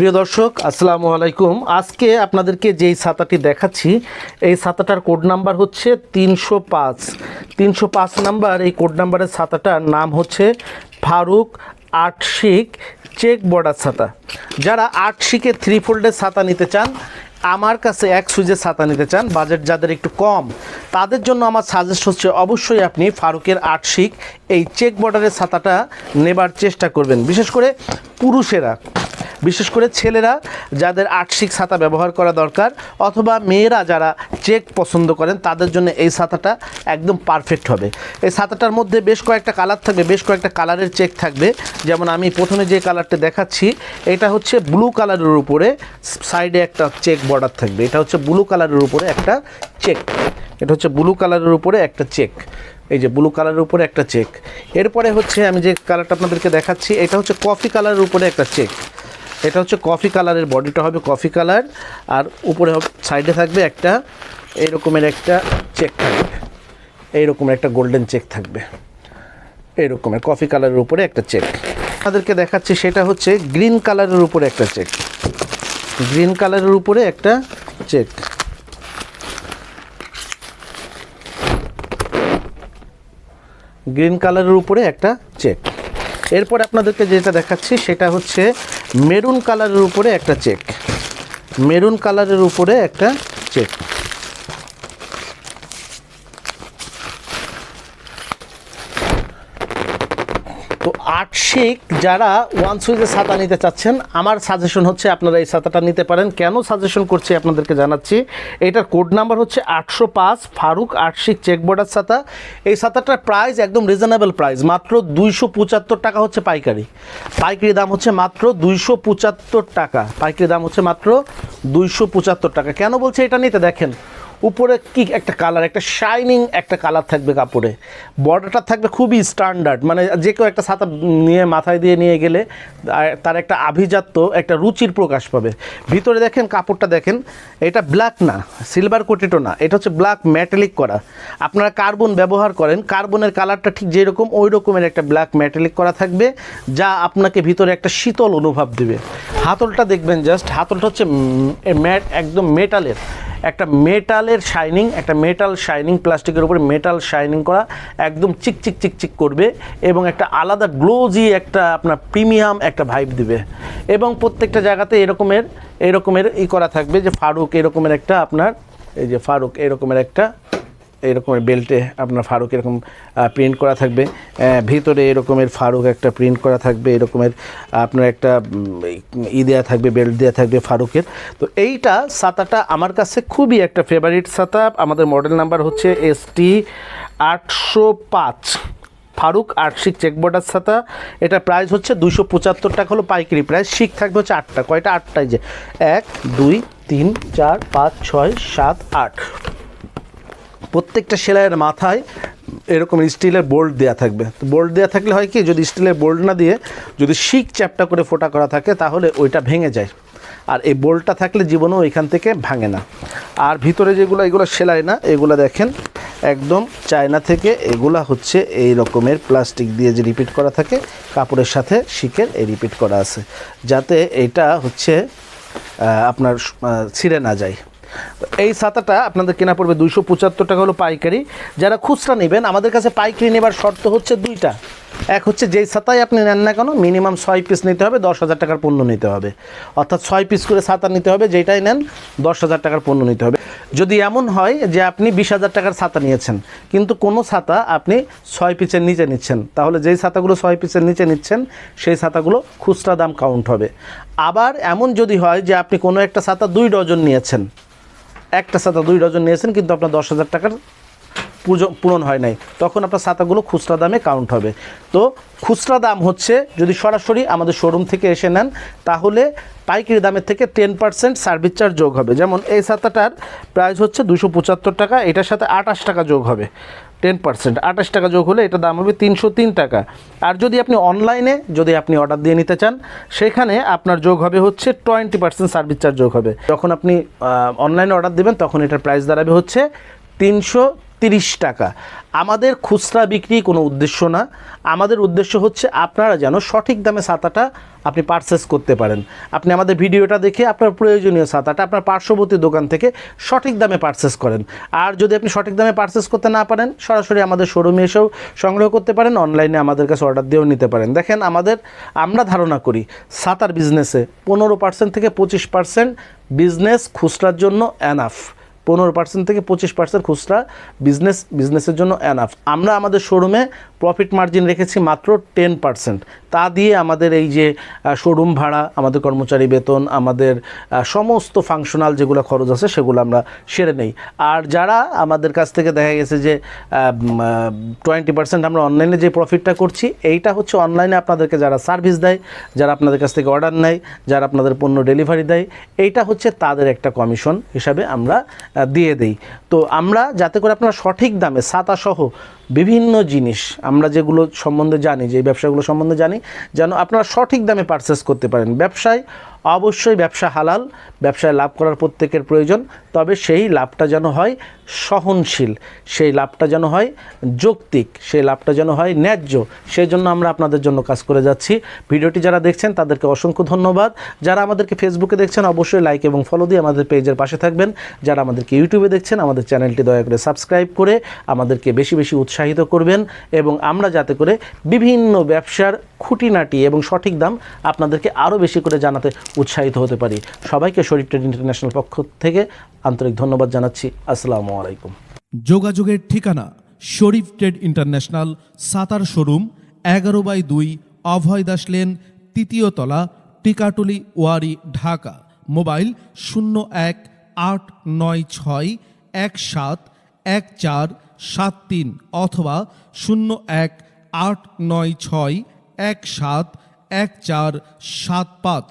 প্রিয় দর্শক, আসসালামু আলাইকুম। আজকে আপনাদেরকে যেই ছাতাটি দেখাচ্ছি, এই ছাতাটার কোড নাম্বার হচ্ছে তিনশো পাঁচ। তিনশো পাঁচ নাম্বার, এই কোড নাম্বারের ছাতাটার নাম হচ্ছে ফারুক আটশিক চেক বর্ডার ছাতা। যারা আটশিকের থ্রি ফোল্ডের ছাতা নিতে চান, আমার কাছে এক সুইজের ছাতা নিতে চান, বাজেট যাদের একটু কম, তাদের জন্য আমার সাজেস্ট হচ্ছে অবশ্যই আপনি ফারুকের আটশিক এই চেক বর্ডারের ছাতাটা নেবার চেষ্টা করবেন। বিশেষ করে পুরুষেরা বিশেষ করে ছেলেরা যাদের আটশিক ছাতা ব্যবহার করা দরকার অথবা মেয়েরা যারা চেক পছন্দ করেন, তাদের জন্য এই ছাতাটা একদম পারফেক্ট হবে। এই ছাতাটার মধ্যে বেশ কয়েকটা কালার থাকবে, বেশ কয়েকটা কালারের চেক থাকবে। যেমন আমি প্রথমে যে কালারটা দেখাচ্ছি, এটা হচ্ছে ব্লু কালারের উপরে সাইডে একটা চেক বর্ডার থাকবে। এটা হচ্ছে ব্লু কালারের উপরে একটা চেক এটা হচ্ছে ব্লু কালারের উপরে একটা চেক এই যে ব্লু কালারের উপরে একটা চেক এরপরে হচ্ছে আমি যে কালারটা আপনাদেরকে দেখাচ্ছি, এটা হচ্ছে কফি কালারের উপরে একটা চেক এটা হচ্ছে কফি কালারের বডিটা হবে কফি কালার আর উপরে সাইডে থাকবে একটা এই রকমের একটা চেক থাকবে। এই রকমের একটা গোল্ডেন চেক থাকবে। এই রকমের কফি কালারের উপরে একটা চেক আমাদেরকে দেখাচ্ছি, সেটা হচ্ছে গ্রিন কালারের উপরে একটা চেক গ্রিন কালারের উপরে একটা চেক গ্রিন কালারের উপরে একটা চেক এরপর আপনাদেরকে যেটা দেখাচ্ছি, সেটা হচ্ছে মেরুন কালারের উপরে একটা চেক। মেরুন কালারের উপরে একটা চেক। তো আটশিক যারা ওয়ান সুইজের ছাতা নিতে চাচ্ছেন, আমার সাজেশন হচ্ছে আপনারা এই ছাতাটা নিতে পারেন। কেন সাজেশন করছি আপনাদেরকে জানাচ্ছি? এটার কোড নাম্বার হচ্ছে আটশো পাঁচ, ফারুক আটশিক চেক বর্ডার ছাতা। এই ছাতাটার প্রাইস একদম রিজনেবল প্রাইস মাত্র দুইশো পঁচাত্তর টাকা হচ্ছে পাইকারি। পাইকারি দাম হচ্ছে মাত্র দুইশো পঁচাত্তর টাকা। পাইকারি দাম হচ্ছে মাত্র দুইশো পঁচাত্তর টাকা। কেন বলছে এটা নিতে? দেখেন উপরে কি একটা কালার একটা শাইনিং একটা কালার থাকবে কাপড়ে। বর্ডারটা থাকবে খুবই স্ট্যান্ডার্ড মানে যে কেউ একটা ছাতা নিয়ে মাথায় দিয়ে নিয়ে গেলে তার একটা আভিজাত্য, একটা রুচির প্রকাশ পাবে। ভিতরে দেখেন কাপড়টা দেখেন, এটা ব্ল্যাক না সিলভার কোটেডও না, এটা হচ্ছে ব্ল্যাক ম্যাটালিক করা। আপনারা কার্বন ব্যবহার করেন কার্বনের কালারটা ঠিক যেরকম, ওই রকমের একটা ব্ল্যাক ম্যাটালিক করা থাকবে, যা আপনাকে ভিতরে একটা শীতল অনুভব দেবে। হাতলটা দেখবেন জাস্ট হাতলটা হচ্ছে ম্যাট, একদম মেটালের একটা মেটালের শাইনিং একটা মেটাল শাইনিং প্লাস্টিকের উপরে মেটাল শাইনিং করা, একদম চিক চিক চিক চিক করবে এবং একটা আলাদা গ্লোজি একটা আপনার প্রিমিয়াম একটা ভাইব দিবে। এবং প্রত্যেকটা জায়গাতে এরকমের এরকমের ই করা থাকবে যে ফারুক এরকমের একটা আপনার, এই যে ফারুক এরকমের একটা এরকমের বেল্টে আপনার ফারুক এরকম প্রিন্ট করা থাকবে। ভিতরে এরকমের ফারুক একটা প্রিন্ট করা থাকবে, এরকমের আপনার একটা ই দেওয়া থাকবে বেল্ট দেওয়া থাকবে ফারুকের। তো এইটা ছাতাটা আমার কাছে খুবই একটা ফেভারিট ছাতা আমাদের মডেল নাম্বার হচ্ছে এস টি আটশো পাঁচ। ফারুক চেক বর্ডার ছাতা এটা প্রাইস হচ্ছে দুশো পঁচাত্তর টাকা হলো পাইকারি প্রাইস শিক থাকবে হচ্ছে আটটা। কয়টা? আটটাই যে। এক, দুই, তিন, চার, পাঁচ, ছয়, সাত, আট। প্রত্যেকটা সেলাইয়ের মাথায় এরকম স্টিলের বোল্ট দেওয়া থাকবে। তো বোল্ট দেওয়া থাকলে হয় কি, যদি স্টিলের বোল্ট না দিয়ে যদি শিক চ্যাপটা করে ফোটা করা থাকে, তাহলে ওইটা ভেঙে যায়। আর এই বোল্টটা থাকলে জীবনেও এখান থেকে ভাঙে না। আর ভিতরে যেগুলো, এগুলো সেলাই না, এগুলো দেখেন, একদম চায়না থেকে এগুলা হচ্ছে এই রকমের প্লাস্টিক দিয়ে যে রিপিট করা থাকে, কাপড়ের সাথে শিকের এই রিপিট করা আছে। যাতে এটা হচ্ছে আপনার ছিঁড়ে না যায়। এই ছাতাটা আপনাদের কেনা পড়বে দুইশো পঁচাত্তর টাকা হলো পাইকারি। যারা খুচরা নেবেন, আমাদের কাছে পাইকারি নেবার শর্ত হচ্ছে দুইটা। এক হচ্ছে যেই ছাতাই আপনি নেন না কেন, মিনিমাম ছয় পিস নিতে হবে, দশ হাজার টাকার পণ্য নিতে হবে। অর্থাৎ ছয় পিস করে ছাতা নিতে হবে যেটাই নেন, দশ হাজার টাকার পণ্য নিতে হবে। যদি এমন হয় যে আপনি বিশ হাজার টাকার ছাতা নিয়েছেন, কিন্তু কোনো ছাতা আপনি ছয় পিসের নিচে নিচ্ছেন, তাহলে যেই ছাতাগুলো ছয় পিসের নিচে নিচ্ছেন, সেই ছাতাগুলো খুচরা দাম কাউন্ট হবে। আবার এমন যদি হয় যে আপনি কোনো একটা ছাতা দুই ডজন নিয়েছেন একটা ছাতা দুই ডজন নিয়েছেন, কিন্তু আপনার দশ হাজার টাকার পুজো পূরণ হয় নাই। তখন আপনার ছাতাগুলো খুচরা দামে কাউন্ট হবে। তো খুচরা দাম হচ্ছে, যদি সরাসরি আমাদের শোরুম থেকে এসে নেন, তাহলে পাইকারি দামের থেকে টেন পার্সেন্ট সার্ভিস চার্জ যোগ হবে। যেমন এই ছাতাটার প্রাইস হচ্ছে দুশো পঁচাত্তর টাকা, এটার সাথে আঠাশ টাকা যোগ হবে। টেন পার্সেন্ট আঠাশ টাকা যোগ হলে এটা দাম হবে তিনশো তিন টাকা। আর যদি আপনি অনলাইনে যদি আপনি অর্ডার দিয়ে নিতে চান, সেখানে আপনার যোগ হবে হচ্ছে টোয়েন্টি পার্সেন্ট সার্ভিস চার্জ যোগ হবে। যখন আপনি অনলাইনে অর্ডার দেবেন, তখন এটার প্রাইস দাঁড়াবে হচ্ছে তিনশো তিরিশ টাকা। আমাদের খুচরা বিক্রি কোনো উদ্দেশ্য না। আমাদের উদ্দেশ্য হচ্ছে আপনারা যেন সঠিক দামে ছাতাটা আপনি পারচেস করতে পারেন। আপনি আমাদের ভিডিওটা দেখে আপনার প্রয়োজনীয় ছাতাটা আপনার পার্শ্ববর্তী দোকান থেকে সঠিক দামে পারচেস করেন। আর যদি আপনি সঠিক দামে পারচেস করতে না পারেন, সরাসরি আমাদের শোরুমে এসেও সংগ্রহ করতে পারেন। অনলাইনে আমাদের কাছে অর্ডার দিয়েও নিতে পারেন। দেখেন আমাদের, আমরা ধারণা করি, ছাতার বিজনেসে পনেরো পার্সেন্ট থেকে পঁচিশ পার্সেন্ট বিজনেস খুচরার জন্য অ্যানাফ পনেরো পার্সেন্ট থেকে পঁচিশ পার্সেন্ট খুচরা বিজনেস বিজনেসের জন্য অ্যানাফ আমরা আমাদের শোরুমে প্রফিট মার্জিন রেখেছি মাত্র টেন পার্সেন্ট তা দিয়ে আমাদের এই যে শোরুম ভাড়া, আমাদের কর্মচারী বেতন, আমাদের সমস্ত ফাংশনাল যেগুলো খরচ আছে সেগুলো আমরা সেরে নেই। আর যারা আমাদের কাছ থেকে দেখা গেছে যে টোয়েন্টি পার্সেন্ট আমরা অনলাইনে যে প্রফিটটা করছি, এইটা হচ্ছে অনলাইনে আপনাদেরকে যারা সার্ভিস দেয়, যারা আপনাদের কাছ থেকে অর্ডার নেয়, যারা আপনাদের পণ্য ডেলিভারি দেয়, এইটা হচ্ছে তাদের একটা কমিশন হিসাবে আমরা দিয়ে দেই। তো আমরা যাতে করে আপনারা সঠিক দামে সাতাসহ বিভিন্ন জিনিস, আমরা যেগুলো সম্বন্ধে জানি, যে ব্যবসাগুলো সম্বন্ধে জানি, যেন আপনারা সঠিক দামে পারচেস করতে পারেন। ব্যবসায় অবশ্যই ব্যবসা হালাল, ব্যবসায় লাভ করার প্রত্যেকের প্রয়োজন, তবে সেই লাভটা যেন হয় সহনশীল, সেই লাভটা যেন হয় যৌক্তিক, সেই লাভটা যেন হয় ন্যায্য সেই জন্য আমরা আপনাদের জন্য কাজ করে যাচ্ছি। ভিডিওটি যারা দেখছেন, তাদেরকে অসংখ্য ধন্যবাদ। যারা আমাদেরকে ফেসবুকে দেখছেন, অবশ্যই লাইক এবং ফলো দিয়ে আমাদের পেজের পাশে থাকবেন। যারা আমাদেরকে ইউটিউবে দেখছেন, আমাদের চ্যানেলটি দয়া করে সাবস্ক্রাইব করে আমাদেরকে বেশি বেশি উৎসাহিত করবেন এবং আমরা যাতে করে বিভিন্ন ব্যবসার খুঁটিনাটি এবং সঠিক দাম আপনাদেরকে আরও বেশি করে জানাতে উৎসাহিত হতে পারি। সবাইকে শরীফ ট্রেড ইন্টারন্যাশনাল পক্ষ থেকে আন্তরিক ধন্যবাদ জানাচ্ছি। আসসালামু আলাইকুম। যোগাযোগের ঠিকানা শরীফ ট্রেড ইন্টারন্যাশনাল সাতার শোরুম, এগারো বাই দুই অভয় দাস লেন, তৃতীয় তলা, টিকাটুলি, ওয়ারি, ঢাকা। মোবাইল শূন্য এক আট নয় ছয় এক সাত এক চার সাত তিন অথবা শূন্য এক আট নয় ছয় এক সাত এক চার সাত পাঁচ।